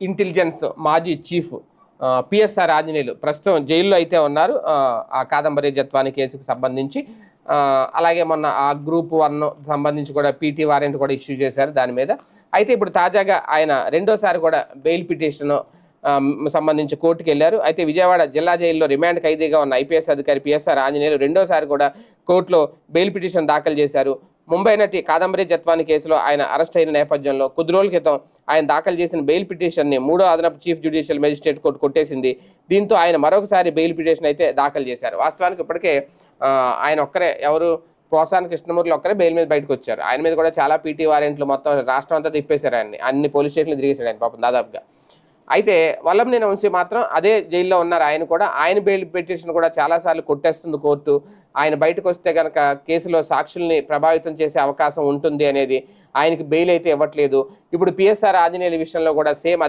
Intelligence మాజీ chief PSR Anjaneyulu ప్రస్తుతం జైల్లో అయితే ఉన్నారు. ఆ, కాదంబరి జత్వాని కేసుకు సంబంధించి. అలాగే మొన్న ఆ గ్రూప్ వన్ సంబంధించి కూడా పీటీ వారెంట్ కూడా ఇష్యూ చేశారు దాని మీద. అయితే ఇప్పుడు తాజాగా ఆయన రెండోసారి కూడా బెయిల్ పిటిషన్ సంబంధించి కోర్టుకు వెళ్ళారు. అయితే విజయవాడ జిల్లా జైల్లో రిమాండ్ ఖైదీగా ఉన్న ఐపీఎస్ అధికారి పిఎస్ఆర్ ఆంజనేయులు రెండోసారి కూడా కోర్టులో బెయిల్ పిటిషన్ దాఖలు చేశారు. ముంబై నటి కాదంబరి జత్వాని కేసులో ఆయన అరెస్ట్ అయిన నేపథ్యంలో కొద్ది రోజుల క్రితం ఆయన దాఖలు చేసిన బెయిల్ పిటిషన్ని మూడో అదనపు చీఫ్ జ్యుడిషియల్ మేజిస్ట్రేట్ కోర్టు కొట్టేసింది. దీంతో ఆయన మరొకసారి బెయిల్ పిటిషన్ అయితే దాఖలు చేశారు. వాస్తవానికి ఇప్పటికే ఆయన ఒక్కరే ఎవరు? పోసాని కృష్ణమూర్తి ఒక్కరే బెయిల్ మీద బయటకు వచ్చారు. ఆయన మీద కూడా చాలా పీటీ వారెంట్లు మొత్తం రాష్ట్రం అంతా తిప్పేశారు ఆయన్ని. అన్ని పోలీస్ స్టేషన్లు తిరిగేశాడు ఆయన పాపం దాదాపుగా. అయితే వల్లంనేని వంశీ మాత్రం అదే జైల్లో ఉన్నారు. ఆయన కూడా ఆయన బెయిల్ పిటిషన్ కూడా చాలాసార్లు కొట్టేస్తుంది కోర్టు. ఆయన బయటకు వస్తే కనుక కేసులో సాక్షుల్ని ప్రభావితం చేసే అవకాశం ఉంటుంది అనేది ఆయనకి బెయిల్ అయితే ఇవ్వట్లేదు. ఇప్పుడు పిఎస్ఆర్ ఆంజనేయుల విషయంలో కూడా సేమ్ అదే